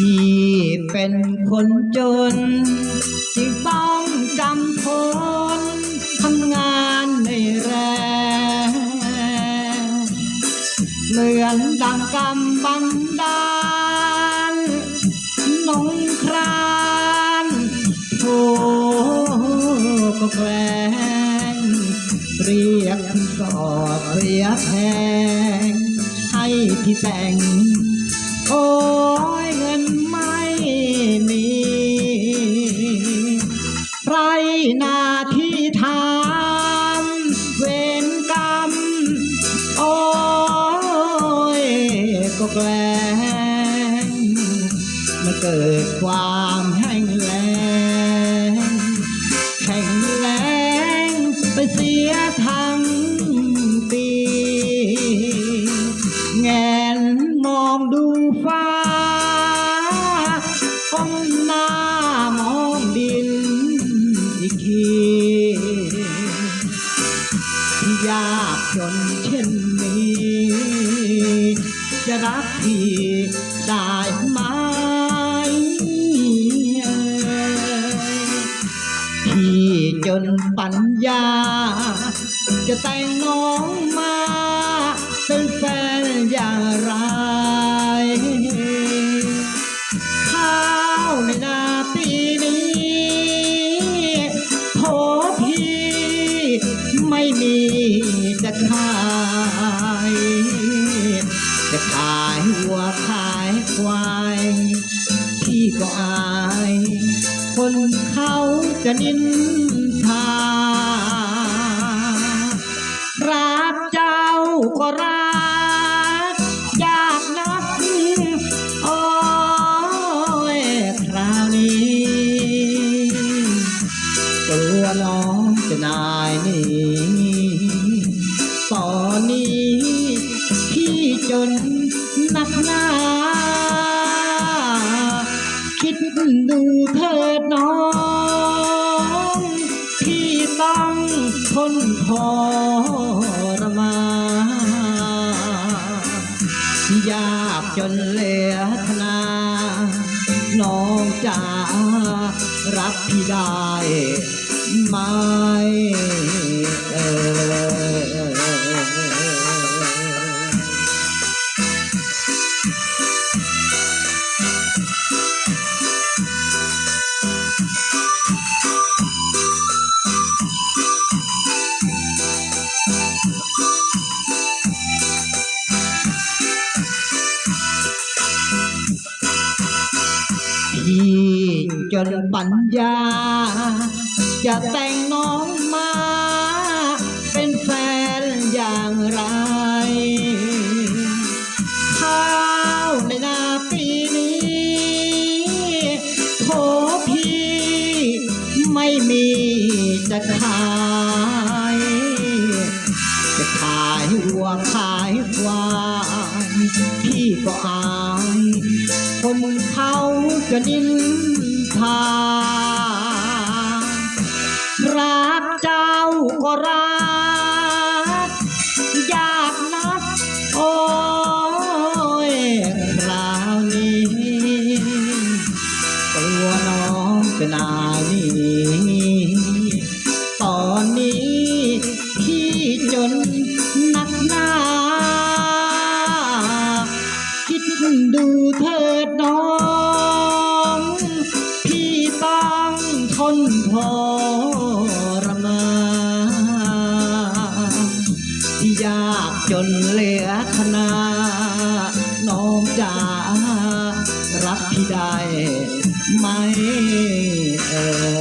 ที่เป็นคนจนจึงต้องจำทนทำงานในแรงเหมือนดังกำบังดาลนงครานโธก็แกล้งเรียกสอบเรียกแทงให้ที่แต่ง โอ้ยเงินไม่มี ไรหน้าที่ทำเวรกรรม โอ้ยก็แกล้งมาเกิดความแห้งแล้ง ยากจนเช่นนี้ จะรักพี่ได้ไหมพี่จนปัญญา จะแต่งน้องมา เป็นแฟนอย่างไรข้ จะขายจะขายวัวขายควายพี่ก็อาย คนเขาจะนินทารักเจ้าก็รักอยากนักโอ้ยคราวนี้ตัวน้องจะนายหนี หนักหนาคิดดูเถิดน้องพี่ต้องทนทรมานยากจนเหลือทนาน้องจะรับพี่ได้ไหม นปัญญา จะแต่งน้องมา เป็นแฟนอย่างไรข้าวในนาปีนี้โถพี่ไม่มีจะขาย จะขายวัวขายควายพี่ก็อาย คนเขาจะนินทารักเจ้าก็รักอยากนักโอ้ยคราวนี้ตัวน้องจะนายตอนนี้พี่จนน ดดูเถิดน้อง พี่ตั้งทนทรมานที่ยากจนเหลือขนาน้องจะรับพี่ได้ไหมเออ